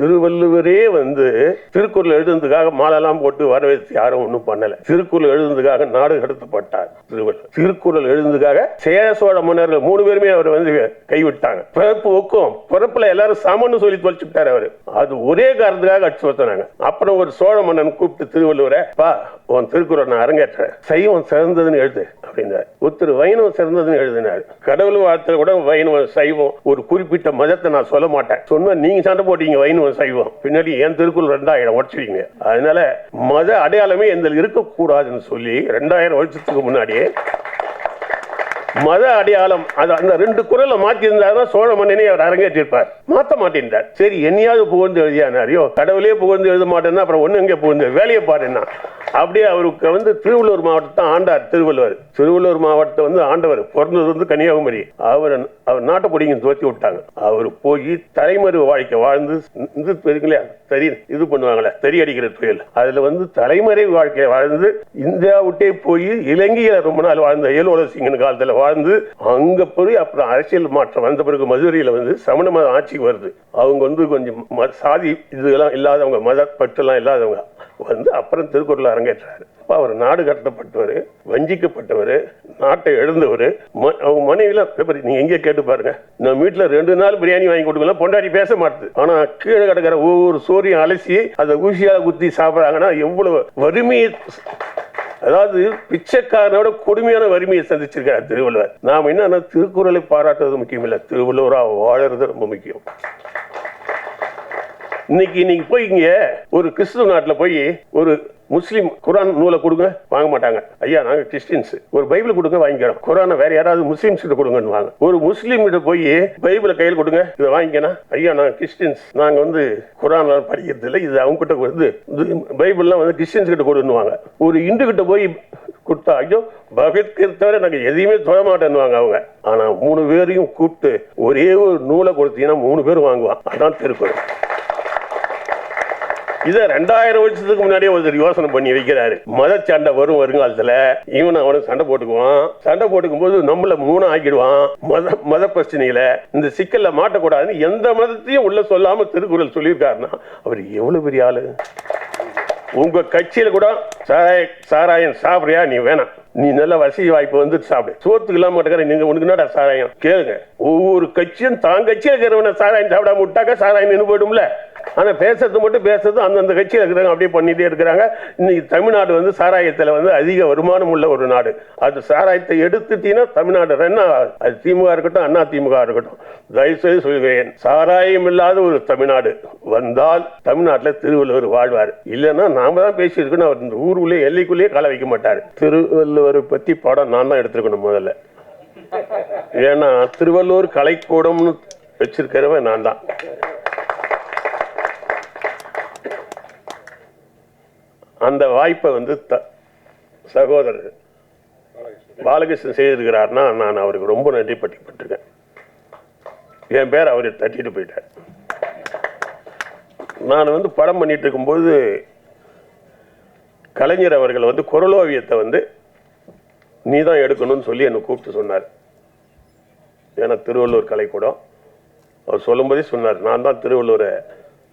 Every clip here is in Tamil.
திருவள்ளுவரே வந்து திருக்குறள் எழுதுனதுக்காக மாலெல்லாம் போட்டு வரவேற்று யாரும் ஒன்றும் பண்ணல. திருக்குறள் எழுதுனதுக்காக நாடு கடத்தப்பட்டார் திருவள்ளுவர். திருக்குறள் எழுதுனதுக்காக சேர சோழ மன்னர்கள் மூணு பேருமே அவர் வந்து கைவிட்டாங்க. பிறப்பு ஒக்கும் பிறப்புல எல்லாரும் சமன்னு சொல்லி தொலைச்சுட்டாரு அவரு. அது ஒரே காரணத்துக்காக அடிச்சு வந்தாங்க அப்புறம் ஒரு சோழ மன்னன் கூப்பிட்டு திருவள்ளுவரை பா உன் திருக்குறள் நான் அரங்கேற்றேன் சைவம் சிறந்ததுன்னு எழுது அப்படின்னார். ஒருத்தர் வைணவம் சிறந்ததுன்னு எழுதினார். கடவுள் வார்த்தை கூட வைணவம் சைவம் ஒரு குறிப்பிட்ட மதத்தை நான் சொல்ல மாட்டேன். சொன்னா நீங்க சண்டை போட்டீங்க வைணவம் சைவம். பின்னாடி என் திருக்குறள் ரெண்டாயிரம் உடச்சிட்டீங்க அதனால மத அடையாளமே எந்த இருக்கக்கூடாதுன்னு சொல்லி ரெண்டாயிரம் வருஷத்துக்கு முன்னாடியே மத அடையாளம் அது அந்த ரெண்டு குரலை மாத்தி சோழ மன்னனே அவர் அரங்கேற்றிருப்பார். மாத்த மாட்டேன்றார். சரி என்னையாவது புகழ்ந்து எழுதியானாரியோ கடவுளே புகழ்ந்து எழுத மாட்டேன்னா அப்புறம் ஒண்ணு எங்கே புகழ்ந்து வேலையை பாருன்னா அப்படியே அவருக்கு வந்து திருவள்ளூர் மாவட்டத்தை ஆண்டார் திருவள்ளுவர். திருவள்ளூர் மாவட்டத்தை வந்து ஆண்டவர் பிறந்தது வந்து கன்னியாகுமரி. அவர் அவர் நாட்டை தோற்றி துவத்தி விட்டாங்க. அவர் போய் தலைமறை வாழ்க்கை வாழ்ந்து இது பெருங்களே சரி இது பண்ணுவாங்களே தறி அடிக்கிற தொழில் அதுல வந்து தலைமறை வாழ்க்கை வாழ்ந்து இந்தியா விட்டே போய் இலங்கையில ரொம்ப நாள் வாழ்ந்த ஏலோல சிங்கன் காலத்துல வாழ்ந்து அங்க போய் அப்புறம் அரசியல் மாற்றம் வந்த பிறகு மதுரையில வந்து சமண மத ஆட்சிக்கு வருது. அவங்க வந்து கொஞ்சம் சாதி இதெல்லாம் இல்லாதவங்க மத பற்றெல்லாம் இல்லாதவங்க வந்து அப்புறம் திருக்குறள் அரங்கேற்றாரு. அப்ப அவர் நாடு கடத்தப்பட்டவர் வஞ்சிக்கப்பட்டவர் நாட்டை எழுந்தவர். அவங்க மனைவிலாம் பாரு, நீங்க எங்கே கேட்டு பாருங்க. நம்ம வீட்டுல ரெண்டு நாள் பிரியாணி வாங்கி கொடுக்கலாம் பொண்டாடி பேச மாட்டுது. ஆனா கீழே கிடக்கிற ஒவ்வொரு சோரியும் அலசி அதை ஊசியால குத்தி சாப்பிடுறாங்கன்னா எவ்வளவு வறுமையை அதாவது பிச்சைக்காரனோட கொடுமையான வறுமையை சந்திச்சிருக்கார் திருவள்ளுவர். நாம என்னன்னா திருக்குறளை பாராட்டுறது முக்கியம் இல்லை திருவள்ளுவரா வாழறது ரொம்ப முக்கியம். இன்னைக்கு நீங்க போய் இங்க ஒரு கிறிஸ்துவ நாட்டுல போய் ஒரு முஸ்லீம் குரான் நூலை கொடுங்க வாங்க மாட்டாங்க. ஐயா நாங்க கிறிஸ்டின்ஸ். ஒரு பைபிள் கொடுங்க வாங்கிக்கிறோம். குரானை வேற யாராவது முஸ்லீம்ஸ் கிட்ட கொடுங்கன்னு வாங்க ஒரு முஸ்லீம் கிட்ட போய் பைபிளை கையில் கொடுங்க இதை வாங்கிக்கணும் ஐயா நாங்க கிறிஸ்டின்ஸ். நாங்க வந்து குரான் படிக்கிறது இல்லை இது அவங்க கிட்ட வந்து பைபிள்லாம் வந்து கிறிஸ்டின்ஸ் கிட்ட கொடுன்னுவாங்க. ஒரு இந்து கிட்ட போய் கொடுத்தா ஐயோ பகவத்கீதை தவிர நாங்க எதையுமே தொட மாட்டேன்னுவாங்க அவங்க. ஆனா மூணு பேரையும் கூப்பிட்டு ஒரே ஒரு நூலை கொடுத்தீங்கன்னா மூணு பேர் வாங்குவான் அதான் திருக்குறள் இதை ரெண்டாயிரம் வருஷத்துக்கு முன்னாடியே ஒருத்தர் யோசனை பண்ணி வைக்கிறாரு. மத சண்டை வரும் வருங்காலத்துல இவன் அவனும் சண்டை போட்டுக்குவான். சண்டை போட்டுக்கும் போது நம்மள மூணு ஆக்கிடுவான். மத மத பிரச்சனையில இந்த சிக்கல்ல மாட்டக்கூடாதுன்னு எந்த மதத்தையும் உள்ள சொல்லாம திருக்குறள் சொல்லியிருக்காருன்னா அவர் எவ்வளவு பெரிய ஆளு? உங்க கட்சியில கூட சாராய சாராயம் சாப்பிடுறியா? நீ வேணாம். நீ நல்ல வசதி வாய்ப்பு வந்து சாப்பிடு. சோத்துக்கு இல்லாம மாட்டேங்கிற நீங்க உனக்கு என்னடா சாராயம்? கேளுங்க. ஒவ்வொரு கட்சியும் தான் கட்சியில இருக்கிறவன சாராயம் சாப்பிடாம விட்டாக்க சாராயம் நின்று போயிடும்ல. ஆனா பேசுறது மட்டும் பேசுறது அந்தந்த கட்சியில் இருக்கிறாங்க அப்படியே பண்ணிட்டே இருக்கிறாங்க. இன்னைக்கு தமிழ்நாடு வந்து சாராயத்துல வந்து அதிக வருமானம் உள்ள ஒரு நாடு. அது சாராயத்தை எடுத்துட்டீங்கன்னா தமிழ்நாடு என்ன அது திமுக இருக்கட்டும் அண்ணா திமுக இருக்கட்டும். தயவுசெய்து சொல்கிறேன் சாராயம் இல்லாத ஒரு தமிழ்நாடு வந்தால் தமிழ்நாட்டில் திருவள்ளுவர் வாழ்வார். இல்லைன்னா நாம தான் பேசியிருக்கணும். அவர் இந்த ஊருக்குள்ளே எல்லைக்குள்ளேயே கால வைக்க மாட்டார். திருவள்ளுவரை பத்தி படம் நான் தான் எடுத்திருக்கணும் முதல்ல. ஏன்னா திருவள்ளூர் கலைக்கூடம்னு வச்சிருக்கிறவன் நான் தான். அந்த வாய்ப்பை வந்து த- சகோதரர் பாலகிருஷ்ணன் செய்திருக்கிறார்னா நான் அவருக்கு ரொம்ப நன்றி பட்டிப்பட்டிருக்கேன் என் பேர் அவர் தட்டிட்டு போயிட்டார். நான் வந்து படம் பண்ணிட்டு இருக்கும்போது கலைஞர் அவர்கள் வந்து குரலோவியத்தை வந்து நீ தான் எடுக்கணும்னு சொல்லி என்னை கூப்பிட்டு சொன்னார். ஏன்னா திருவள்ளூர் கலைக்கூடம். அவர் சொல்லும்போதே சொன்னார் நான் தான் திருவள்ளூரை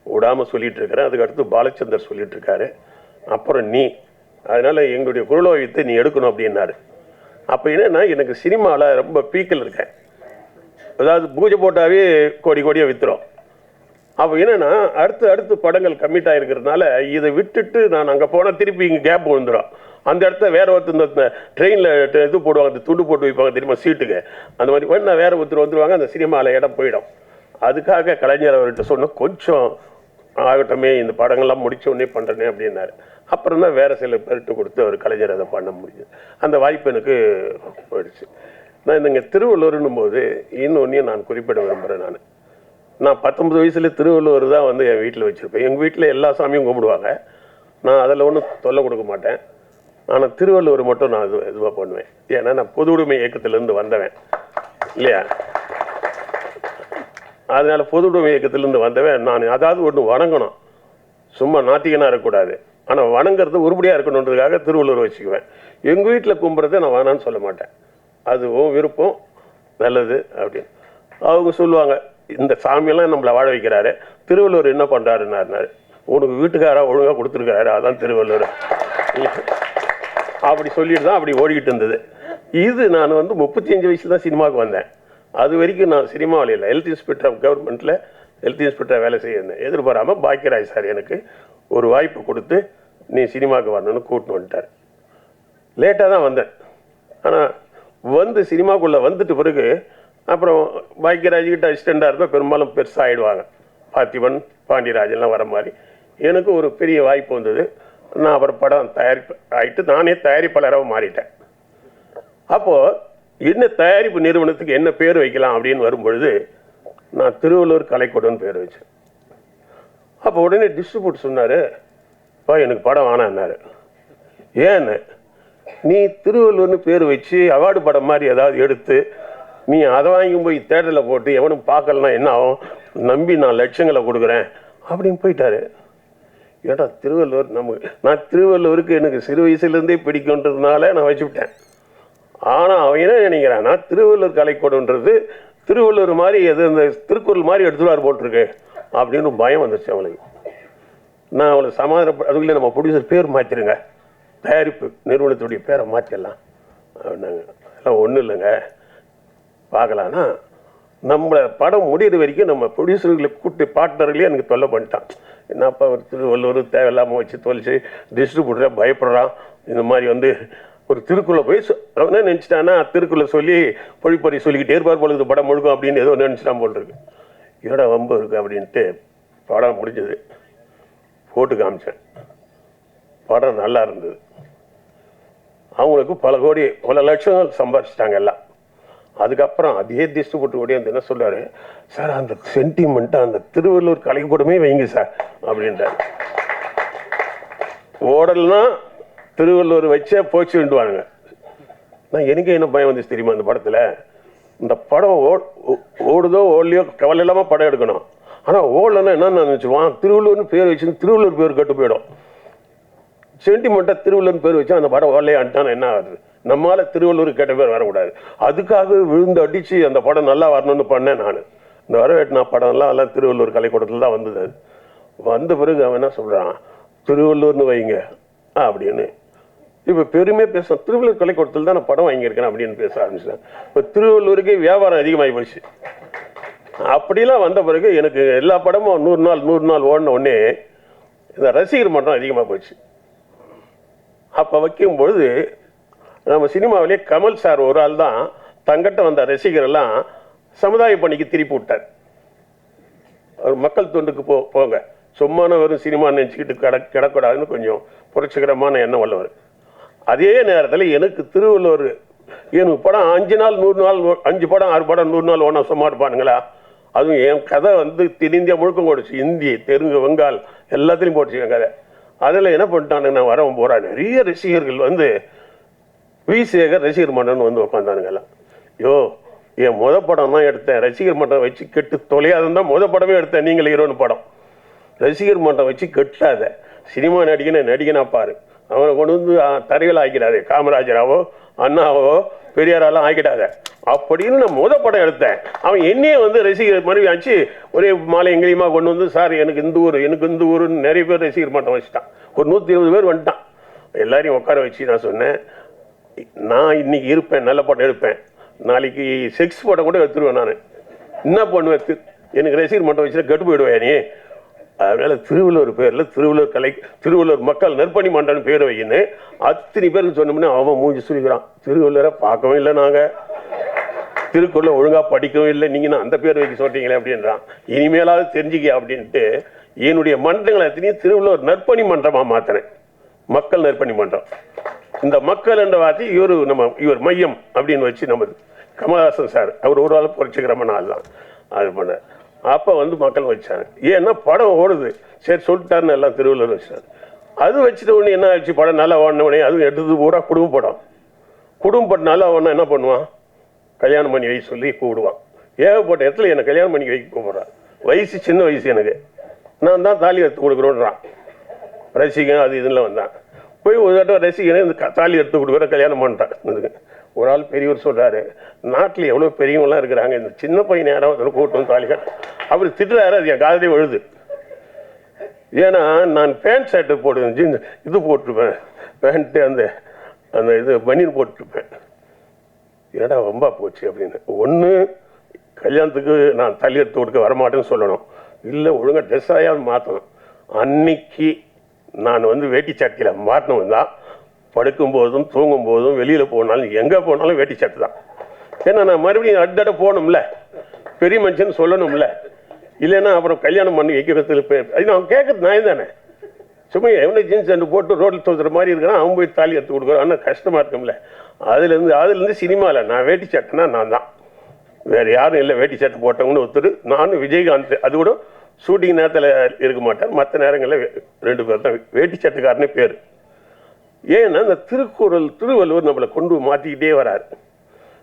விடாமல் சொல்லிட்டு இருக்கிறேன். அதுக்கடுத்து பாலச்சந்தர் சொல்லிட்டு இருக்காரு. அப்புறம் நீ. அதனால் எங்களுடைய குரலோவியத்தை நீ எடுக்கணும் அப்படின்னாரு. அப்போ என்னென்னா எனக்கு சினிமாவில் ரொம்ப பீக்கில் இருக்கேன். அதாவது பூஜை போட்டாவே கோடி கோடியாக விற்றுரும் அப்போ என்னென்னா அடுத்து அடுத்து படங்கள் கம்மிட் ஆகிருக்கிறதுனால இதை விட்டுட்டு நான் அங்கே போனால் திருப்பி இங்கே கேப் விழுந்துடும் அந்த இடத்த வேற ஒருத்தர் இந்த ட்ரெயினில் இது போடுவாங்க அந்த துண்டு போட்டு வைப்பாங்க தெரியுமா சீட்டுக்கு. அந்த மாதிரி வேணா வேறு ஒருத்தர் வந்துருவாங்க அந்த சினிமாவில் இடம் போயிடும். அதுக்காக கலைஞர் அவர்கிட்ட சொன்ன கொஞ்சம் ஆகட்டமே இந்த படங்கள்லாம் முடித்த உடனே பண்ணுறேனே அப்படின்னாரு. அப்புறம் தான் வேறு சில பேர்கிட்ட கொடுத்து அவர் கலைஞர் அதை பண்ண முடியும் அந்த வாய்ப்பு எனக்கு போயிடுச்சு. நான் இந்த திருவள்ளூர்னும் போது இன்னொன்றையும் நான் குறிப்பிட விரும்புகிறேன் நான். நான் பத்தொன்பது வயசுல திருவள்ளுவர் தான் வந்து என் வீட்டில் வச்சுருப்பேன். எங்கள் வீட்டில் எல்லா சாமியும் கும்பிடுவாங்க. நான் அதில் ஒன்றும் தொல்லை கொடுக்க மாட்டேன். ஆனால் திருவள்ளுவர் மட்டும் நான் இது இதுவாக பண்ணுவேன். ஏன்னா நான் பொது உடைமை இயக்கத்திலேருந்து வந்தவன். இல்லையா? அதனால் பொது உடைமை இயக்கத்திலேருந்து வந்தவன் நான் அதாவது ஒன்று வணங்கணும். சும்மா நாத்திகனாக இருக்கக்கூடாது. ஆனால் வணங்குறது உருப்படியாக இருக்கணுன்றதுக்காக திருவள்ளுவர் வச்சுக்குவேன். எங்கள் வீட்டில் கும்புறதை நான் வேணான்னு சொல்ல மாட்டேன். அதுவும் விருப்பம் நல்லது அப்படின்னு. அவங்க சொல்லுவாங்க இந்த சாமியெல்லாம் நம்மளை வாழ வைக்கிறாரு. திருவள்ளுவர் என்ன பண்ணுறாருன்னாரு உனக்கு வீட்டுக்காரா ஒழுங்காக கொடுத்துருக்காரு அதான் திருவள்ளுவர். அப்படி சொல்லிட்டு தான் அப்படி ஓடிக்கிட்டு இருந்தது. இது நான் வந்து முப்பத்தி அஞ்சு வயசு தான் சினிமாவுக்கு வந்தேன். அது வரைக்கும் நான் சினிமாவில் இல்லை. ஹெல்த் இன்ஸ்பெக்டர் ஆஃப் கவர்மெண்ட்டில் ஹெல்த் இன்ஸ்பெக்டர் வேலை செய்யிருந்தேன் எதிர்பாராமல் பாக்கியராஜ் சார் எனக்கு ஒரு வாய்ப்பு கொடுத்து நீ சினிமாவுக்கு வரணும்னு கூட்டின்னு வந்துட்டார். லேட்டாக தான் வந்தேன். ஆனால் வந்து சினிமாக்குள்ளே வந்துட்டு பிறகு அப்புறம் பாக்கியராஜ் கிட்ட அசிஸ்டண்டாக இருந்தால் பெரும்பாலும் பெருசாக ஆகிடுவாங்க பார்த்திபன் பாண்டியராஜன்லாம் வர மாதிரி. எனக்கு ஒரு பெரிய வாய்ப்பு வந்தது. நான் அப்புறம் படம் தயாரிப்பு ஆகிட்டு நானே தயாரிப்பாளராக மாறிட்டேன். அப்போது என்ன தயாரிப்பு நிறுவனத்துக்கு என்ன பேர் வைக்கலாம் அப்படின்னு வரும்பொழுது நான் திருவள்ளூர் கலைக்கூடம்னு பேர் வச்சேன். அப்போ உடனே டிஸ்ட்ரிபியூட் சொன்னார் பா எனக்கு படம் வேணான்னாரு ஏன்னு நீ திருவள்ளுவர்னு பேர் வச்சு அவார்டு படம் மாதிரி ஏதாவது எடுத்து நீ அதை வாங்கி போய் தேட்டரில் போட்டு எவனும் பார்க்கலனா என்ன ஆகும்? நம்பி நான் லட்சங்களை கொடுக்குறேன். அப்படின்னு போயிட்டாரு. ஏடா திருவள்ளுவர் நமக்கு நான் திருவள்ளுவருக்கு எனக்கு சிறு வயசுலேருந்தே பிடிக்குன்றதுனால நான் வச்சுவிட்டேன் ஆனால் அவன் என்ன நினைக்கிறான் நான் திருவள்ளுவர் கலைக்கூடன்றது திருவள்ளுவர் மாதிரி எது இந்த திருக்குறள் மாதிரி எடுத்துவார் போட்டிருக்கு. அப்படின்னு பயம் வந்துருச்சு அவளுக்கு நான் அவளை சமாதான அதுக்குள்ளே நம்ம ப்ரொடியூசர் பேர் மாற்றிடுங்க தயாரிப்பு நிறுவனத்துடைய பேரை மாற்றிடலாம் அப்படின்னாங்க. அதெல்லாம் ஒன்றும் இல்லைங்க. பார்க்கலான்னா நம்மளை படம் முடியிற வரைக்கும் நம்ம ப்ரொடியூசர்களை கூட்டு பார்ட்னர்களே எனக்கு தொல்லை பண்ணிட்டான். என்னப்பா ஒரு திருவள்ளுவர் தேவையில்லாமல் வச்சு தொலைச்சு டிஸ்ட்ரிபியூட்டரை பயப்படுறான். இந்த மாதிரி வந்து ஒரு திருக்குள்ளே போய் அவனே நினச்சிட்டான்னா திருக்குள்ளே சொல்லி பொழிப்பறி சொல்லிக்கிட்டே இருப்பார் பொழுது படம் முழுக்கும் அப்படின்னு ஏதோ நினச்சிட்டான் போல் இருக்கு. என்னடா வம்பு இருக்குது அப்படின்ட்டு படம் முடிஞ்சது. போட்டு காமிச்சேன். படம் நல்லா இருந்தது. அவங்களுக்கு பல கோடி பல லட்சம் சம்பாரிச்சிட்டாங்க எல்லாம். அதுக்கப்புறம் அதே டிஸ்ட்ரிபியூட்டர் போட்டு வந்து என்ன சொல்கிறார் சார் அந்த சென்டிமெண்ட்டை அந்த திருவள்ளூர் கலைக்கூடமே வைங்க சார் அப்படின்றார். ஓடல்னா திருவள்ளூர் வச்சே போச்சுன்டுவானுங்க நான் எனக்கு என்ன பயம் வந்துச்சு தெரியுமா அந்த படத்தில்? இந்த படம் ஓ ஓடுதோ ஓடலையோ கவலை இல்லாமல் படம் எடுக்கணும். ஆனால் ஓடலன்னா என்ன நினச்சிடுவான் திருவள்ளூர்னு பேர் வச்சு திருவள்ளூர் பேர் கட்டு போயிடும். சென்டிமெண்ட்டாக திருவள்ளுவர் பேர் வச்சா அந்த படம் ஓலையான்ட்டான் என்ன ஆகுது? நம்மளால் திருவள்ளூர் கெட்ட பேர் வரக்கூடாது. அதுக்காக விழுந்து அடித்து அந்த படம் நல்லா வரணும்னு பண்ணேன் நான். இந்த வரவேட்டினா படம்லாம் எல்லாம் திருவள்ளூர் கலைக்கூடத்தில் தான் வந்தது. வந்த பிறகு அவன் என்ன சொல்கிறான் திருவள்ளூர்னு வைங்க அப்படின்னு. இப்போ பெருமையாக பேச திருவள்ளூர் கலைக்கூடத்தில் தான் நான் படம் வாங்கியிருக்கேன் அப்படின்னு பேச ஆரம்பிச்சேன் இப்போ திருவள்ளூருக்கே வியாபாரம் அதிகமாகி போச்சு. அப்படிலாம் வந்த பிறகு எனக்கு எல்லா படமும் நூறு நாள் நூறு நாள் ஓடின உடனே இந்த ரசிகர் மன்றம் அதிகமாக போச்சு. அப்போ வைக்கும்பொழுது நம்ம சினிமாவிலே கமல் சார் ஒரு ஆள் தான் தங்கிட்ட வந்த ரசிகரெல்லாம் சமுதாய பணிக்கு திருப்பி விட்டார். அவர் மக்கள் தொண்டுக்கு போ போங்க. சும்மான வெறும் சினிமா நினச்சிக்கிட்டு கிட கிடக்கூடாதுன்னு கொஞ்சம் புரட்சிகரமான எண்ணம் உள்ளவர். அதே நேரத்தில் எனக்கு திருவள்ளுவர் எனக்கு படம் அஞ்சு நாள் நூறு நாள் அஞ்சு படம் ஆறு படம் நூறு நாள் ஒன்றா சும்மா இருப்பானுங்களா? அதுவும் என் கதை வந்து தென்னிந்தியா முழுக்கம் போடுச்சு. இந்தி தெலுங்கு வங்காள் எல்லாத்துலேயும் போட்டுச்சு என் கதை. அதில் என்ன பண்ணிட்டானுங்க நான் வரவன் போகிறேன் நிறைய ரசிகர்கள் வந்து வி. சேகர் ரசிகர் மன்னன் வந்து உட்காந்தானுங்கெல்லாம் யோ என் முத படம் தான் எடுத்தேன். ரசிகர் மன்றம் வச்சு கெட்டு தொலையாதுன்னு தான் முத படமே எடுத்தேன். நீங்கள் ஹீரோன்னு படம். ரசிகர் மன்றம் வச்சு கெட்டாத. சினிமா நடிகனை நடிகனா பாரு. அவனை கொண்டு வந்து தரையில் ஆக்கிடாது. காமராஜராவோ அண்ணாவோ பெரியாரெல்லாம் ஆக்கிட்டாத அப்படின்னு நான் முத படம் எடுத்தேன். அவன் என்னையே வந்து ரசிகர் மனைவி ஆச்சு ஒரே மாலை எங்கேயுமா கொண்டு வந்து சார் எனக்கு இந்த ஊர் எனக்கு இந்த ஊருன்னு நிறைய பேர் ரசிகர் மட்டம் வச்சுட்டான். ஒரு நூற்றி இருபது பேர் வந்துட்டான். எல்லாரையும் உட்கார வச்சு நான் சொன்னேன் நான் இன்னைக்கு இருப்பேன் நல்ல படம் எடுப்பேன். நாளைக்கு செக்ஸ் படம் கூட எடுத்துருவேன் நான். என்ன பண்ணுவேன் எனக்கு ரசிகர் மன்றம் வச்சுட்டா கெட்டு போயிடுவேன் நீ? அதனால திருவள்ளுவர் பேரில் திருவள்ளுவர் கலை திருவள்ளுவர் மக்கள் நற்பணி மன்றம்னு பேர் வையின்னு அத்தனை பேருக்கு சொன்னோம்னா அவன் மூஞ்சி சொல்லிக்கிறான் திருவள்ளுவரை பார்க்கவும் இல்லை நாங்கள் திருக்குறளை ஒழுங்காக படிக்கவும் இல்லை. நீங்கள் நான் அந்த பேர் வைக்க சொல்கிறீங்களே அப்படின்றான். இனிமேலாவது தெரிஞ்சுக்க அப்படின்ட்டு என்னுடைய மன்றங்களை எத்தனையும் திருவள்ளுவர் நற்பணி மன்றமாக மாற்றினேன் மக்கள் நற்பணி மன்றம். இந்த மக்கள் என்ற வார்த்தை இவர் நம்ம இவர் மையம் அப்படின்னு வச்சு நமது கமல்ஹாசன் சார் அவர் ஒரு ஆள் புரட்சிகரமான ஆள் தான் அது பண்ண அப்போ வந்து மக்கள் வச்சாங்க. ஏன்னா படம் ஓடுது. சரி சொல்லிட்டாருன்னு எல்லாம் திருவள்ளுவர் வச்சாரு அது வச்சுட்ட உடனே என்ன ஆச்சு படம் நல்லா ஓடின உடனே அதுவும் எடுத்தது பூரா குடும்ப படம். குடும்ப படம் நல்லா ஓடனா என்ன பண்ணுவான்? கல்யாணம் பண்ணி வை சொல்லி கூப்பிடுவான். ஏகப்பட்ட இடத்துல என்னை கல்யாணம் பண்ணி வைக்க கூப்பிட்றான். வயசு சின்ன வயசு எனக்கு. நான் தான் தாலி எடுத்து கொடுக்குறோன்றான் ரசிகன் அது இதெல்லாம் வந்தான். போய் ஒரு தடவை ரசிகனே இந்த தாலி எடுத்து கொடுக்குற கல்யாணம் பண்ணிட்டான். இதுக்கு ஒரு ஆள் பெரியவர் சொல்கிறாரு நாட்டில் எவ்வளோ பெரியவங்களாம் இருக்கிறாங்க? இந்த சின்ன பையன் யாராவது கூட்டம் தாலிகள் அவர் திட்டுறாரு அது என் காதலே விழுது. ஏன்னா நான் பேண்ட் ஷர்ட்டு போடுவேன் ஜீன்ஸ் இது போட்டிருப்பேன். பேண்ட்டு அந்த அந்த இது பனியன் போட்டிருப்பேன். ஏடா ரொம்ப போச்சு அப்படின்னு. ஒன்று கல்யாணத்துக்கு நான் தள்ளி எடுத்து கொடுக்க வரமாட்டேன்னு சொல்லணும். இல்லை ஒழுங்காக ட்ரெஸ் ஆயாவது மாற்றணும் அன்னைக்கு நான் வந்து வேட்டி சட்டையில் மாட்டினவன் தான். படுக்கும் போதும் தூங்கும் போதும் வெளியில் போனாலும் எங்கே போனாலும் வேட்டி சட்டை தான். ஏன்னா நான் மறுபடியும் அட்டட போகணும்ல. பெரிய மனுஷன் சொல்லணும்ல. இல்லைன்னா அப்புறம் கல்யாணம் பண்ணி வைக்கிறதுல பேர் அது நான் கேட்கறது நான் தானே. சும்மா எவனை ஜீன்ஸ் ரெண்டு போட்டு ரோட்டில் தோத்துற மாதிரி இருக்கிறான் அவன் போய் தாலி எடுத்து கொடுக்குறான். ஆனால் கஷ்டமாக இருக்கும்ல. அதுலேருந்து அதுலேருந்து சினிமாவில் நான் வேட்டி சட்டைனா நான் தான். வேறு யாரும் இல்லை வேட்டி சட்டை போட்டவங்கன்னு ஒருத்தர். நானும் விஜயகாந்த் அது கூட ஷூட்டிங் நேரத்தில் இருக்க மாட்டேன். மற்ற நேரங்களில் ரெண்டு பேர் தான். வேட்டி சட்டைக்காரனே பேர். ஏன்னா இந்த திருக்குறள் திருவள்ளுவர் நம்மளை கொண்டு மாற்றிக்கிட்டே வராரு.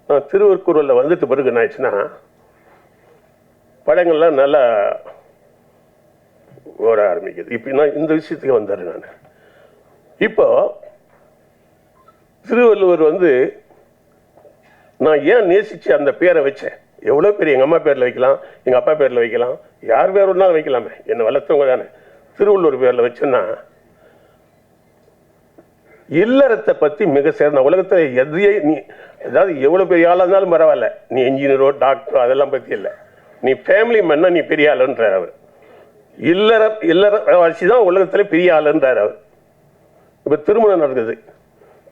நான் திருவள்ளுவரில் வந்துட்டு பிறகு என்ன ஆச்சுன்னா படங்கள்லாம் நல்லா ஓட ஆரம்பிக்குது. இப்போ நான் இந்த விஷயத்துக்கு வந்துடுறேன் நான். இப்போ திருவள்ளுவர் வந்து நான் ஏன் நேசிச்சு அந்த பேரை வச்சேன்? எவ்வளோ பேர் எங்கள் அம்மா பேரில் வைக்கலாம் எங்கள் அப்பா பேரில் வைக்கலாம் யார் பேர் ஒன்றாலும் வைக்கலாமே? என்னை வளர்த்தவங்க தானே. திருவள்ளுவர் பேரில் வச்சேன்னா இல்லறத்தை பற்றி மிக சிறந்த உலகத்தில் எதையே நீ அதாவது எவ்வளோ பெரிய ஆளாக இருந்தாலும் பரவாயில்ல. நீ இன்ஜினியரோ டாக்டரோ அதெல்லாம் பற்றி இல்லை. நீ ஃபேமிலி மேன்னா நீ பெரிய ஆளுன்றார் அவர். இல்லற இல்லற இல்லறவாசி தான் உலகத்தில் பெரிய ஆளுன்றார் அவர். இப்போ திருமணம் நடக்குது.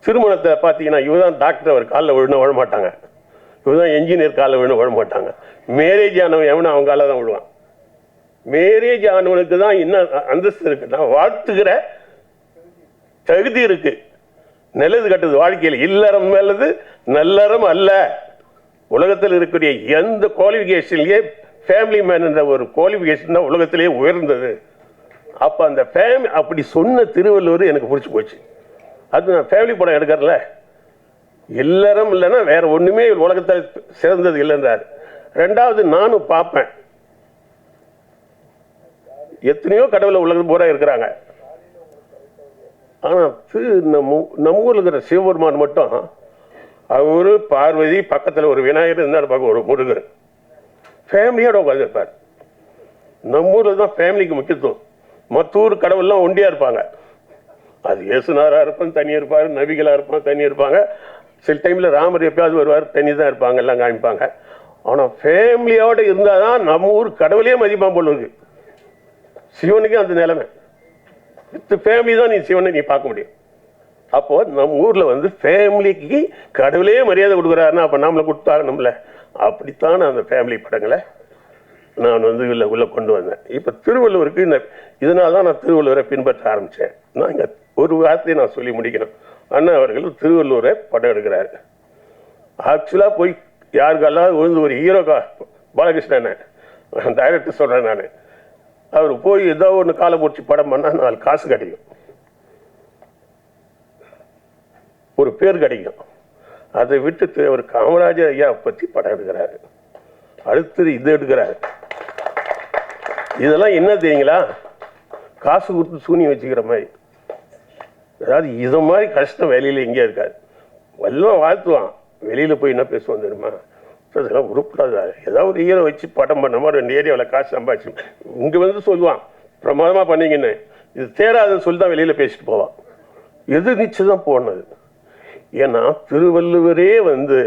திருமணத்தை பார்த்தீங்கன்னா இவர் தான் டாக்டர் அவர் காலில் விழுந்து விழ மாட்டாங்க இவர் தான் என்ஜினியர் காலில் விழுந்து விழ மாட்டாங்க மேரேஜ் ஆனவன் எவனும் அவங்க காலில் தான் விழுவான். மேரேஜ் ஆனவனுக்கு தான் இன்னும் அந்தஸ்து இருக்குன்னா நான் வாழ்த்துக்கிற தகுதி இருக்கு. நல்லது கட்டுது வாழ்க்கையில் இல்லறம் நல்லது நல்லறம் அல்ல. உலகத்தில் இருக்கக்கூடிய எந்த குவாலிஃபிகேஷன்லேயே ஃபேமிலி மேன் என்ற ஒரு குவாலிஃபிகேஷன் தான் உலகத்திலேயே உயர்ந்தது. அப்போ அந்த ஃபேமிலி அப்படி சொன்ன திருவள்ளுவர் எனக்கு பிடிச்சி போச்சு. அது நான் ஃபேமிலி படம் எடுக்கிறல இல்லறம் இல்லைன்னா வேற ஒன்றுமே உலகத்தில் சிறந்தது இல்லைன்றார். ரெண்டாவது நானும் பார்ப்பேன். எத்தனையோ கடவுளை உலகம் பூரா இருக்கிறாங்க. ஆனால் திரு நம்ம நம்ம ஊரில் இருக்கிற சிவபெருமான் மட்டும் அவரு பார்வதி பக்கத்தில் ஒரு விநாயகர் இருந்தார் பார்க்க ஒரு முருகர் ஃபேமிலியோட உட்காந்துருப்பார் நம்ம ஊரில் தான் ஃபேமிலிக்கு முக்கியத்துவம். மற்ற ஊர் கடவுள்லாம் ஒண்டியாக இருப்பாங்க. அது இயேசுனாரா இருப்பான் தனியாக இருப்பார் நபிகளாக இருப்பான் தனியாக இருப்பாங்க. சில டைமில் ராமர் எப்பயாவது வருவார் தனி தான் இருப்பாங்க எல்லாம் காமிப்பாங்க. ஆனால் ஃபேமிலியோடு இருந்தால் தான் நம்ம ஊர் கடவுளே மதிப்பான் போல இருக்கு. சிவனுக்கு அந்த நிலைமை. வித் ஃபேமிலி தான் நீ சிவனை நீ பார்க்க முடியும். அப்போது நம்ம ஊரில் வந்து ஃபேமிலிக்கு கடவுளே மரியாதை கொடுக்குறாருன்னா அப்போ நம்மளை. கொடுத்தாகணும்ல அப்படித்தான் அந்த ஃபேமிலி படங்களை நான் வந்து இல்லை உள்ளே கொண்டு வந்தேன். இப்போ திருவள்ளுவருக்கு இந்த இதனால தான் நான் திருவள்ளுவரை பின்பற்ற ஆரம்பித்தேன் நான் இங்கே ஒரு வார்த்தையை நான் சொல்லி முடிக்கணும். அண்ணா அவர்கள் திருவள்ளுவரை படம் எடுக்கிறாரு. ஆக்சுவலாக போய் யாருக்கெல்லாம் விழுந்து ஒரு ஹீரோக்கா பாலகிருஷ்ணன் டைரக்டர் சொல்கிறேன் நான். அவர் போய் ஏதோ ஒன்று காலை முடிச்சு படம் பண்ணால் நாலு காசு கிடைக்கும். ஒரு பேர் கிடைக்கும். அதை விட்டு அவர் காமராஜர் ஐயா பற்றி படம் எடுக்கிறாரு. அடுத்தது இது எடுக்கிறாரு. இதெல்லாம் என்ன தெரியுங்களா? காசு கொடுத்து சூனி வச்சுக்கிற மாதிரி. அதாவது இது மாதிரி கஷ்டம் வேலையில் எங்கேயும் இருக்காது. எல்லாம் வாழ்த்துவான். வெளியில போய் என்ன பேசுவான் தெரியுமா? இதெல்லாம் உருப்படாத. ஏதாவது ஒரு ஹீரோ வச்சு படம் பண்ண மாதிரி ரெண்டு ஏரியாவில் காசு சம்பாதிச்சு. இங்கே வந்து சொல்லுவான் பிரமாதமாக பண்ணிங்கன்னு. இது தேராதுன்னு சொல்லி தான் வெளியில் பேசிட்டு போவான் எது நிச்சயம் போனது? ஏன்னா திருவள்ளுவரே வந்து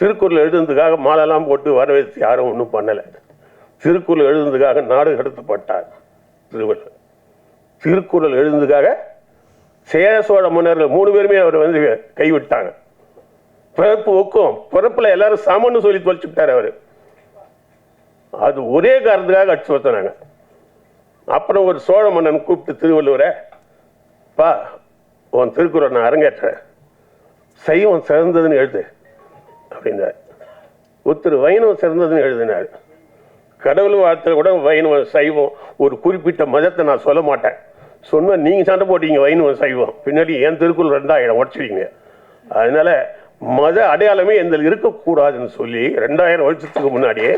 திருக்குறள் எழுதுனதுக்காக மாலைலாம் போட்டு வரவேற்று யாரும் ஒன்றும் பண்ணலை. திருக்குறள் எழுதுனதுக்காக நாடு கடத்தப்பட்டார் திருவள்ளுவர். திருக்குறள் எழுதுனதுக்காக சேர சோழ மன்னர்கள் மூணு பேருமே அவர் வந்து கைவிட்டாங்க. பிறப்பு ஒக்கும் பிறப்பில் எல்லாரும் சமன்னு சொல்லி தொலைச்சுட்டார் விட்டார் அது ஒரே காரணத்துக்காக அடிச்சு வந்தாங்க அப்புறம் ஒரு சோழ மன்னன் கூப்பிட்டு திருவள்ளுவரை பா உன் திருக்குறள் நான் அரங்கேற்றேன். சைவம் சிறந்ததுன்னு எழுது அப்படின்னார். ஒருத்தர் வைணவம் சிறந்ததுன்னு எழுதினார். கடவுள் வாழ்த்து கூட வைணவம் சைவம் ஒரு குறிப்பிட்ட மதத்தை நான் சொல்ல மாட்டேன். சொன்ன நீங்கள் சண்டை போட்டீங்க வைணவம் சைவம். பின்னாடி என் திருக்குறள் ரெண்டாயிரம் உடச்சிருவீங்க அதனால மத அடையாளமே எந்த இருக்கக்கூடாதுன்னு சொல்லி ரெண்டாயிரம் வருஷத்துக்கு முன்னாடியே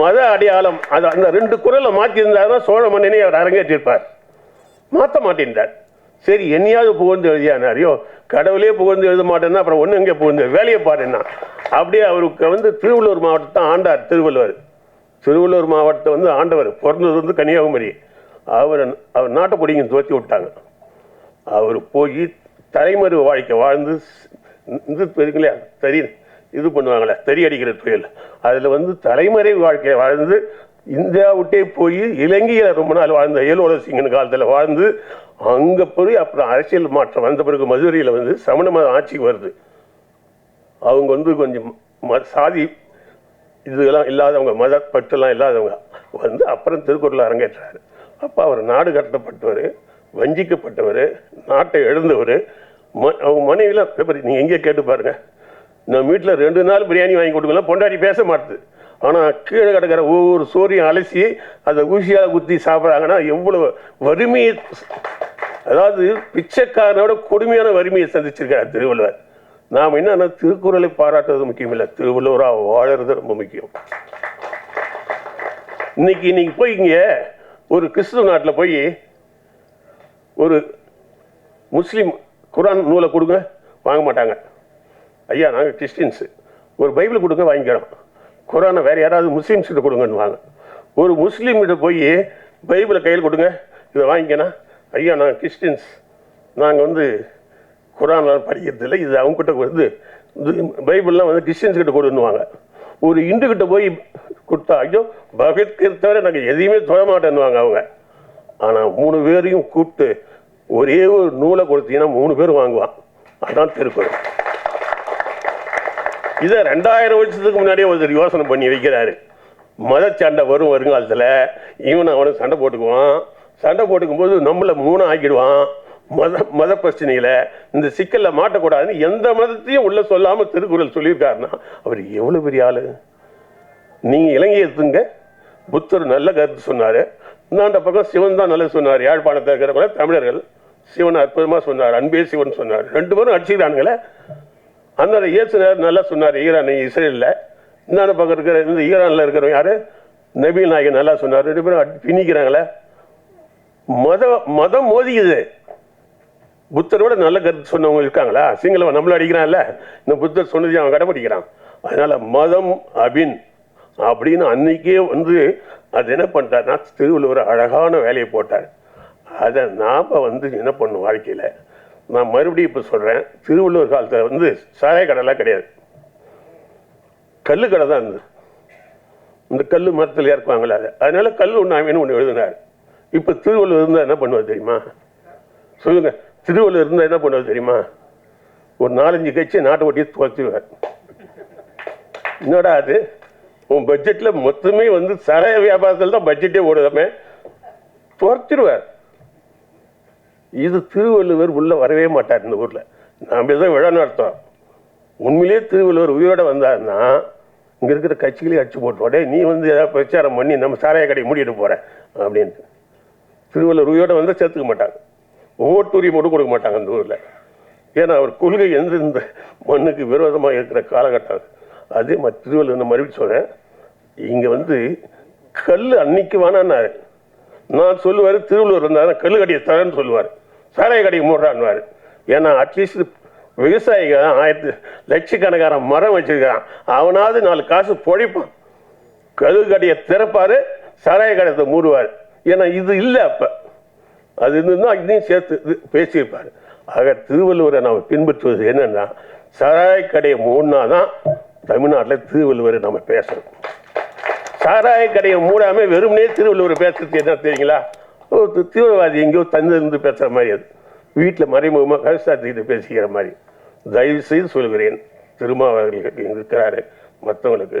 மத அடையாளம் அது அந்த ரெண்டு குரலை மாற்றி சோழ மன்னனே அவர் அரங்கேற்றிருப்பார். மாற்ற மாட்டேன்றார். சரி என்னையாவது புகழ்ந்து எழுதியானாரியோ கடவுளே புகழ்ந்து எழுத மாட்டேன்னா அப்புறம் ஒன்று எங்கே புகழ்ந்து? வேலையை பாருன்னா. அப்படியே அவருக்கு வந்து திருவள்ளூர் மாவட்டத்தை ஆண்டார் திருவள்ளுவர். திருவள்ளூர் மாவட்டத்தை வந்து ஆண்டவர் பிறந்தது வந்து கன்னியாகுமரி. அவர் அவர் நாட்டை பிடிங்க துவத்தி விட்டாங்க. அவர் போய் தலைமறை வாழ்க்கை வாழ்ந்து இது தெரியுங்களா தறி இது பண்ணுவாங்களே தறி அடிக்கிற தொழில். அதில் வந்து தலைமறை வாழ்க்கையை வாழ்ந்து இந்தியா விட்டே போய் இலங்கையில் ரொம்ப நாள் வாழ்ந்த ஏலோல சிங்கன் காலத்தில் வாழ்ந்து அங்கே போய் அப்புறம் அரசியல் மாற்றம் வந்த பிறகு மதுரையில் வந்து சமண மத ஆட்சிக்கு வருது. அவங்க வந்து கொஞ்சம் ம- சாதி இதெல்லாம் இல்லாதவங்க மத பற்றெல்லாம் இல்லாதவங்க வந்து அப்புறம் திருக்குறள் அரங்கேற்றாரு. அப்போ அவர் நாடு கடத்தப்பட்டவர் வஞ்சிக்கப்பட்டவர் நாட்டை எழுந்தவர் அவங்க மனைவிலாம் பேப்பர் நீங்கள் எங்கே கேட்டு பாருங்க. நம்ம வீட்டில் ரெண்டு நாள் பிரியாணி வாங்கி கொடுக்கலாம் பொண்டாட்டி பேச மாட்டுது. ஆனால் கீழே கிடக்கிற ஒவ்வொரு சோறையும் அலசி அதை ஊசியால் குத்தி சாப்பிட்றாங்கன்னா எவ்வளோ வறுமையை அதாவது பிச்சைக்காரனோட கொடுமையான வறுமையை சந்திச்சிருக்கார் திருவள்ளுவர். நாம் என்னன்னா திருக்குறளை பாராட்டுறது முக்கியம் இல்லை திருவள்ளுவராக வாழறது ரொம்ப முக்கியம். இன்னைக்கு இன்னைக்கு போய் இங்கே ஒரு கிறிஸ்துவ நாட்டில் போய் ஒரு முஸ்லீம் குரான் நூலை கொடுங்க வாங்க மாட்டாங்க. ஐயா நாங்கள் கிறிஸ்டின்ஸு. ஒரு பைபிள் கொடுங்க வாங்கிக்கிறோம். குரானை வேறு யாராவது முஸ்லீம்ஸ்கிட்ட கொடுங்கன்னு வாங்க ஒரு முஸ்லீம்கிட்ட போய் பைபிளை கையில் கொடுங்க இதை வாங்கிக்கணும். ஐயா நாங்கள் கிறிஸ்டின்ஸ். நாங்கள் வந்து குரான் படிக்கிறதில்லை இது அவங்ககிட்ட வந்து பைபிள்லாம் வந்து கிறிஸ்டின்ஸ்கிட்ட கொடுன்னுவாங்க. ஒரு இண்டு கிட்ட போய் கொடுத்தா ஐயோ பகவத்கீதை தவிர நாங்கள் எதையுமே தொட மாட்டேன்னுவாங்க அவங்க. ஆனால் மூணு பேரையும் கூப்பிட்டு ஒரே ஒரு நூலை கொடுத்தீங்கன்னா மூணு பேர் வாங்குவான் அதான் திருக்குறள். இதை ரெண்டாயிரம் வருஷத்துக்கு முன்னாடியே ஒருத்தர் யோசனை பண்ணி வைக்கிறாரு. மத சண்டை வரும் வருங்காலத்தில் இவன் அவனுக்கு சண்டை போட்டுக்குவான். சண்டை போட்டுக்கும் போது நம்மளை மூணு ஆக்கிடுவான். மத மத பிரச்சனையில இந்த சிக்கலில் மாட்டக்கூடாதுன்னு எந்த மதத்தையும் உள்ள சொல்லாமல் திருக்குறள் சொல்லியிருக்காருன்னா அவர் எவ்வளோ பெரிய ஆளு? நீங்க இலங்கையை எடுத்துங்க. புத்தர் நல்ல கருத்து சொன்னார். இந்தாண்ட பக்கம் சிவன் தான் நல்லது சொன்னார். யாழ்ப்பாணத்தில் கூட தமிழர்கள். சிவன் அற்புதமா சொன்னார் அன்பே சிவன் சொன்னார். ரெண்டு பேரும் அடிச்சுக்கிறானுங்களே அந்த இயேசுனர் நல்லா சொன்னார் ஈரான் இஸ்ரேலில். இந்தாண்ட பக்கம் இருக்கிற இந்த ஈரானில் இருக்கிறவங்க யாரு? நபீல் நாயகன் நல்லா சொன்னார். ரெண்டு பேரும் அடி- பின்னிக்கிறாங்களே. மத மதம் மோதிக்குது. புத்தரோட நல்ல கருத்து சொன்னவங்க இருக்காங்களா? சிங்களவன் நம்மள அடிக்கிறான்ல. இந்த புத்தர் சொன்னதையும் அவன் கடைபிடிக்கிறான் அதனால மதம் அபின் அப்படின்னு அன்னைக்கே வந்து அது என்ன பண்ணிட்டார்னா திருவள்ளுவர் அழகான வேலையை போட்டார். அதை நாம் வந்து என்ன பண்ணும் வாழ்க்கையில்? நான் மறுபடியும் இப்போ சொல்கிறேன் திருவள்ளுவர் காலத்தில் வந்து சாராய கடைலாம் கிடையாது. கல் கடை தான் இருந்தது. இந்த கல் மரத்தில் இறக்குவாங்களே அது. அதனால கல் ஒன்று ஒன்று எழுதினார். இப்போ திருவள்ளுவர் இருந்தால் என்ன பண்ணுவார் தெரியுமா? சொல்லுங்க திருவள்ளுவர் இருந்தால் என்ன பண்ணுவார் தெரியுமா? ஒரு நாலஞ்சு கட்சி நாட்டை ஒட்டி துவச்சிடுவார் என்னடா அது? உன் பட்ஜெட்டில் மொத்தமே வந்து சரைய வியாபாரத்தில் தான் பட்ஜெட்டே ஓடுதாமே துவச்சிடுவார் இது திருவள்ளுவர் உள்ளே வரவே மாட்டார் இந்த ஊரில். நாம் தான் விழா நடத்தோம் உண்மையிலே திருவள்ளுவர் உயிரோடு வந்தார்னா இங்கே இருக்கிற கட்சிகளையும் அடிச்சு போட்டுவாடே நீ வந்து ஏதாவது பிரச்சாரம் பண்ணி நம்ம சாராய கடையை மூடிட்டு போகிறேன் அப்படின்ட்டு. திருவள்ளுவர் உயிரோடு வந்தால் சேர்த்துக்க மாட்டாங்க. ஓட்டுரிமை மட்டும் கொடுக்க மாட்டாங்க அந்த ஊரில். ஏன்னா அவர் கொள்கை எந்த இந்த மண்ணுக்கு விரோதமாக இருக்கிற காலகட்டம் அதே. மாதிரி திருவள்ளுவர் நான் மறுபடியும் சொல்கிறேன் இங்கே வந்து கல் அன்னைக்கு வேணான்னாரு நான் சொல்லுவார் திருவள்ளுவர் இருந்தாருன்னா கல் கடையை தரேன்னு சொல்லுவார். சாராய கடைக்கு மூடுறான்னுவார். ஏன்னா அட்லீஸ்ட் விவசாயிகள் தான் ஆயிரத்து லட்சக்கணக்கான மரம் வச்சிருக்கான் அவனாவது நாலு காசு பொழைப்பான் கழுகு கடையை திறப்பார் சாராய கடையை மூடுவார். ஏன்னா இது இல்லை அப்போ. அது இருந்துன்னா இதையும் சேர்த்து இது பேசியிருப்பார். ஆக திருவள்ளுவரை நாம் பின்பற்றுவது என்னென்னா சாராய கடையை மூடினா தான் தமிழ்நாட்டில் திருவள்ளுவரை நம்ம பேசணும். சாராய கடையை மூடாமல் வெறுமனே திருவள்ளுவர் பேசுறது என்ன தெரியுங்களா? ஒரு தீவிரவாதி எங்கேயோ தந்திருந்து பேசுகிற பேசுற மாதிரி அது. வீட்டில் மறைமுகமாக கருசாத்திக்கிட்டு பேசிக்கிற மாதிரி. தயவு செய்து சொல்கிறேன் திருமாவர்கள் இருக்கிறாரு மற்றவங்களுக்கு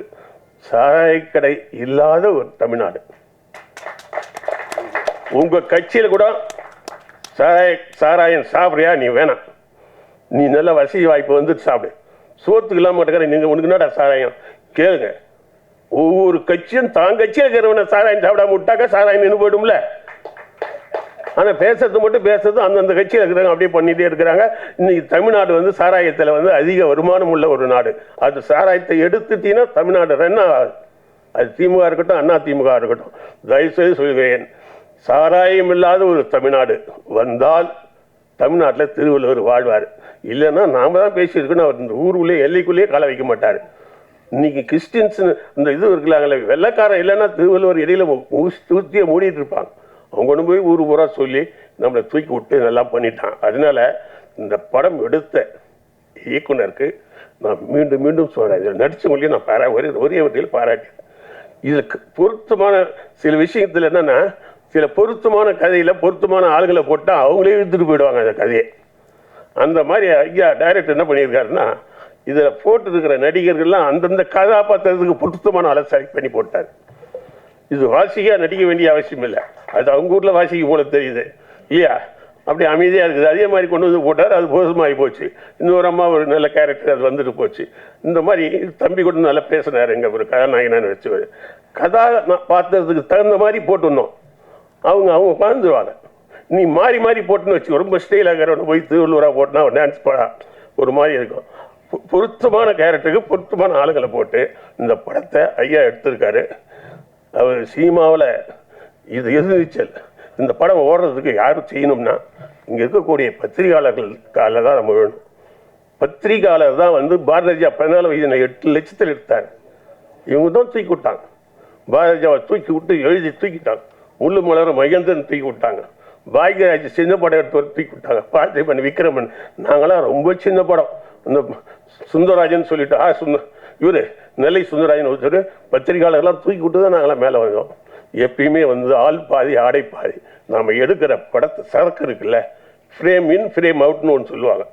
சாராயக்கடை இல்லாத ஒரு தமிழ்நாடு. உங்க கட்சியில கூட சாராய சாராயம் சாப்பிட்றியா? நீ வேணாம். நீ நல்ல வசதி வாய்ப்பு வந்து சாப்பிடு. சோத்துக்கு இல்லாமல் மாட்டேங்கிற நீங்க உனக்கு என்னடா சாராயம்? கேளுங்க. ஒவ்வொரு கட்சியும் தான் கட்சியில் இருக்கிறவனை சாராயம் சாப்பிடாம விட்டாக்க சாராயம் நின்று போயிடும்ல? ஆனால் பேசுறது மட்டும் பேசுறது அந்தந்த கட்சியில் இருக்கிறாங்க அப்படியே பண்ணிகிட்டே இருக்கிறாங்க. இன்னைக்கு தமிழ்நாடு வந்து சாராயத்தில் வந்து அதிக வருமானம் உள்ள ஒரு நாடு. அது சாராயத்தை எடுத்துட்டீங்கன்னா தமிழ்நாடு ரன் ஆகாது. அது திமுக இருக்கட்டும் அண்ணா திமுக இருக்கட்டும். தயவுசெய்து சொல்கிறேன் சாராயம் இல்லாத ஒரு தமிழ்நாடு வந்தால் தமிழ்நாட்டில் திருவள்ளுவர் வாழ்வார். இல்லைன்னா நாம் தான் பேசியிருக்கணும். அவர் இந்த ஊருக்குள்ளே எல்லைக்குள்ளேயே களை வைக்க மாட்டார். இன்னைக்கு கிறிஸ்டின்ஸ் இந்த இது இருக்கலாங்களே வெள்ளைக்காரன் இல்லைன்னா திருவள்ளுவர் இடையில தூத்தியை மூடிட்டு இருப்பாங்க. அவங்க கொண்டு போய் ஊர் ஊராக சொல்லி நம்மளை தூக்கி விட்டு நல்லா பண்ணிட்டான். அதனால இந்த படம் எடுத்த இயக்குனருக்கு நான் மீண்டும் மீண்டும் சொல்கிறேன் இதில் நடிச்சவங்களையும் நான் பாரா ஒரே ஒரே வகையில் பாராட்டேன் இதுக்கு பொருத்தமான சில விஷயத்தில் என்னென்னா சில பொருத்தமான கதையில் பொருத்தமான ஆளுகளை போட்டால் அவங்களே இழுத்துட்டு போயிடுவாங்க அந்த கதையை. அந்த மாதிரி ஐயா டைரக்டர் என்ன பண்ணியிருக்காருன்னா இதில் போட்டிருக்கிற நடிகர்கள்லாம் அந்தந்த கதாபாத்திரத்துக்கு பொருத்தமான ஆளை செலக்ட் பண்ணி போட்டார். இது வாசிக்காக நடிக்க வேண்டிய அவசியம் இல்லை அது அவங்க ஊரில் வாசிக்க போல தெரியுது. இல்லையா? அப்படி அமைதியாக இருக்குது. அதே மாதிரி கொண்டு வந்து போட்டார். அது போதுமாகி போச்சு. இன்னொரு அம்மா ஒரு நல்ல கேரக்டர் அது வந்துட்டு போச்சு. இந்த மாதிரி தம்பி கூட நல்லா பேசினார் எங்கள் ஒரு கதாநாயகனான்னு வச்சு கதா பாத்திரத்துக்கு தகுந்த மாதிரி போட்டுருந்தோம் அவங்க அவங்க உட்காந்துருவாங்க நீ மாறி மாறி போட்டுன்னு வச்சு ரொம்ப ஸ்டைலாக போய் திருவள்ளூராக போட்டுனா டான்ஸ் போடா ஒரு மாதிரி இருக்கும். பொ- பொருத்தமான கேரக்டருக்கு பொருத்தமான ஆளுங்களை போட்டு இந்த படத்தை ஐயா எடுத்திருக்காரு. அவர் சினிமாவில் இது எதிர்நீச்சல் இந்த படம் ஓடுறதுக்கு யாரும் செய்யணும்னா இங்கே இருக்கக்கூடிய பத்திரிகையாளர்கள் காலில் தான் நம்ம வேணும். பத்திரிகையாளர் தான் வந்து பாரதிஜா பதினாலு வயதில் எட்டு லட்சத்தில் எடுத்தார். இவங்க தான் தூக்கி விட்டாங்க. பாரதிஜாவை தூக்கி விட்டு எழுதி தூக்கிட்டாங்க. முள்ளு மலர் மகேந்திரன் தூக்கி விட்டாங்க. பாக்யராஜ் சின்ன படம் எடுத்து தூக்கி விட்டாங்க. பார்த்திபன் விக்ரமன். நாங்களாம் ரொம்ப சின்ன படம். இந்த சுந்தரராஜன் சொல்லிட்டு ஆ சுந்த இவரு நெல்லை சுந்தரராஜன் ஒருத்தர் பத்திரிகையாளர்கள்லாம் தூக்கி விட்டு தான் நாங்களாம் மேலே வந்தோம். எப்பயுமே வந்து ஆள் பாதி ஆடை பாதி. நாம் எடுக்கிற படத்தை சரக்கு இருக்குல்ல ஃப்ரேம் இன் ஃப்ரேம் அவுட்னு ஒன்று சொல்லுவாங்க.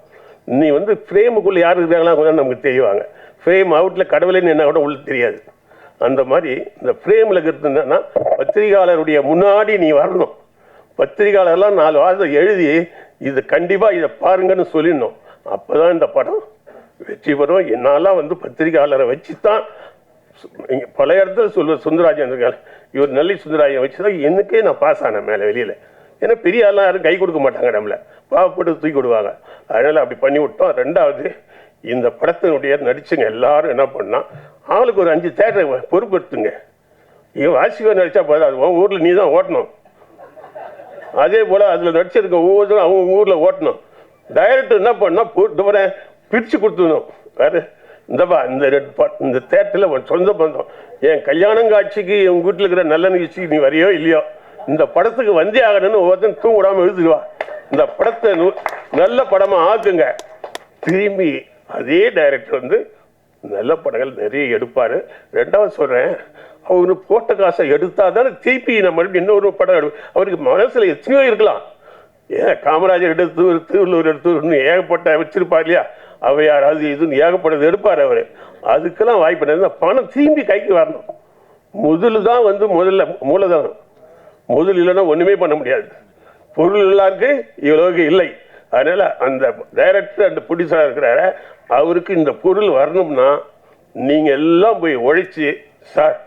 நீ வந்து ஃப்ரேமுக்குள்ளே யார் இருக்கிறாங்களா கொஞ்சம் நமக்கு தெரியுவாங்க ஃப்ரேம் அவுட்டில் கடவுளேன்னு என்ன கூட உள்ள தெரியாது. அந்த மாதிரி இந்த ஃப்ரேமில் இருக்கிறது என்னன்னா பத்திரிகையாளருடைய முன்னாடி நீ வரணும். பத்திரிகையாளர்லாம் நாலு வாரத்தை எழுதி இது கண்டிப்பாக இதை பாருங்கன்னு சொல்லிடணும். அப்போ தான் இந்த படம் வெற்றி பெறும். என்னாலாம் வந்து பத்திரிகையாளரை வச்சு தான் பல இடத்துல சொல்லுவேன் சுந்தரராஜன் இருக்காரு. இவர் நல்லி சுந்தரராஜன் வச்சு தான் எனக்கே நான் பாஸ் ஆனேன் மேலே வெளியில். ஏன்னா பெரிய ஆள்லாம் யாரும் கை கொடுக்க மாட்டாங்க நம்மள. பாவப்பட்டு தூக்கி விடுவாங்க. அதனால் அப்படி பண்ணி விட்டோம். ரெண்டாவது இந்த படத்தினுடைய நடிச்சுங்க எல்லாரும் என்ன பண்ணால் ஆளுக்கு ஒரு அஞ்சு தேட்டரை பொறுப்படுத்துங்க இவன் வாசிவா நடித்தா போதும் அது உன் ஊரில் நீ தான் ஓட்டணும். அதே போல் அதில் நடிச்சிருக்க ஒவ்வொருத்தரும் அவங்க ஊரில் ஓட்டணும். டைரக்டர் என்ன பண்ணா போட்டு வரேன் பிரித்து கொடுத்துடணும். வேறு இந்தப்பா இந்த ரெட் பா இந்த தேட்டரில் உன் சொந்த பந்தம். என் கல்யாணம் காட்சிக்கு உங்கள் வீட்டில் இருக்கிற நல்ல நிகழ்ச்சிக்கு நீ வரையோ இல்லையோ? இந்த படத்துக்கு வந்தே ஆகணும்னு ஒவ்வொருத்தன் தூங்க விடாமல் எழுதுவா இந்த படத்தை நல்ல படமாக ஆக்குங்க. திரும்பி அதே டைரக்டர் வந்து நல்ல படங்கள் நிறைய எடுப்பார். ரெண்டாவது சொல்கிறேன் அவர் போட்ட காசை எடுத்தால் தானே திருப்பி நம்ம மறுபடியும் இன்னொரு படம் எடு அவருக்கு மனசில் எத்தனையோ இருக்கலாம். ஏன் காமராஜர் எடுத்து திருவள்ளூர் எடுத்து ஏகப்பட்ட வச்சிருப்பார் இல்லையா? அவையார் அது இதுன்னு ஏகப்பட்டது எடுப்பார் அவர். அதுக்கெல்லாம் வாய்ப்பு இல்லை. பணம் திரும்பி கைக்கு வரணும். முதல் தான் வந்து முதல்ல மூலதனம். முதல் இல்லைன்னா ஒன்றுமே பண்ண முடியாது. பொருள் இல்லாருக்கு இவ்வளவுக்கு இல்லை. அதனால் அந்த டைரக்டர் அந்த ப்ரொடியூசராக இருக்கிறார அவருக்கு இந்த பொருள் வரணும்னா நீங்கள் எல்லாம் போய் உழைச்சி சார்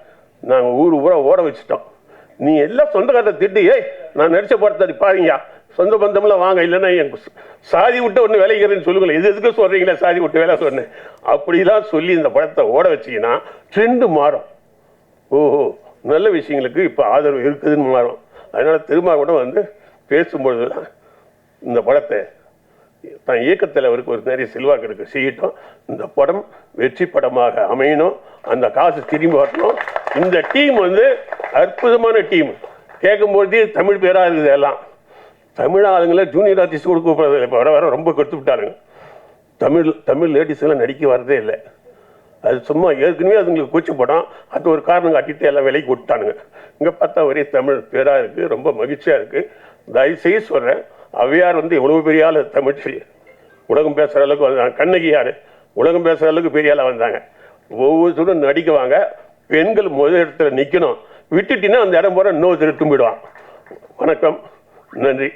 நாங்கள் ஊர் ஊரா ஓட வச்சுட்டோம். நீ எல்லாம் சொந்தக்காரத்தை திட்டு ஏய் நான் நடிச்ச படத்தை பாருங்கயா சொந்த பந்தம்லாம் வாங்க இல்லைன்னா என் சாதி விட்டு ஒன்று வேலைக்கிறேன்னு சொல்லுங்களேன். இது எதுக்கு சொல்கிறீங்களே சாதி விட்டு வேலை சொன்னேன்? அப்படிலாம் சொல்லி இந்த படத்தை ஓட வச்சிங்கன்னா ட்ரெண்டு மாறும். ஓஹோ நல்ல விஷயங்களுக்கு இப்போ ஆதரவு இருக்குதுன்னு மாறும். அதனால் திரும்ப கூட வந்து பேசும்பொழுதுலாம் இந்த படத்தை தான் இயக்கத்தில் அவருக்கு ஒரு நிறைய செல்வாக்கு இருக்கு. செய்யட்டும். இந்த படம் வெற்றி படமாக அமையணும். அந்த காசு திரும்பி வரணும். இந்த டீம் வந்து அற்புதமான டீம். கேட்கும்போதே தமிழ் பேராக இருக்குது எல்லாம். தமிழ் ஆளுங்களை ஜூனியர் ஆர்டிஸ்ட் கூட கூப்பிட்றது இப்போ வர வர ரொம்ப கொடுத்து விட்டாருங்க. தமிழ் தமிழ் லேடிஸ்லாம் நடிக்க வரதே இல்லை. அது சும்மா ஏற்கனவே அதுங்களுக்கு கூச்ச படம் அது ஒரு காரணம் காட்டிட்டு எல்லாம் விலைக்கு விட்டானுங்க. இங்கே பார்த்தா ஒரே தமிழ் பேராக இருக்குது ரொம்ப மகிழ்ச்சியாக இருக்குது தயவுசெய்து சொல்கிறேன் அவையார் வந்து எவ்வளோ பெரிய ஆள் தமிழ் உலகம் பேசுகிற அளவுக்கு வந்தாங்க கண்ணகி யார்? உலகம் பேசுகிற அளவுக்கு பெரிய ஆளாக வந்தாங்க. ஒவ்வொருத்தரும் நடிக்குவாங்க. பெண்கள் முதல் இடத்துல நிற்கணும் விட்டுட்டீங்கன்னா அந்த இடம் போகிற இன்னொருத்தர் திரும்பிடுவான் வணக்கம். நன்றி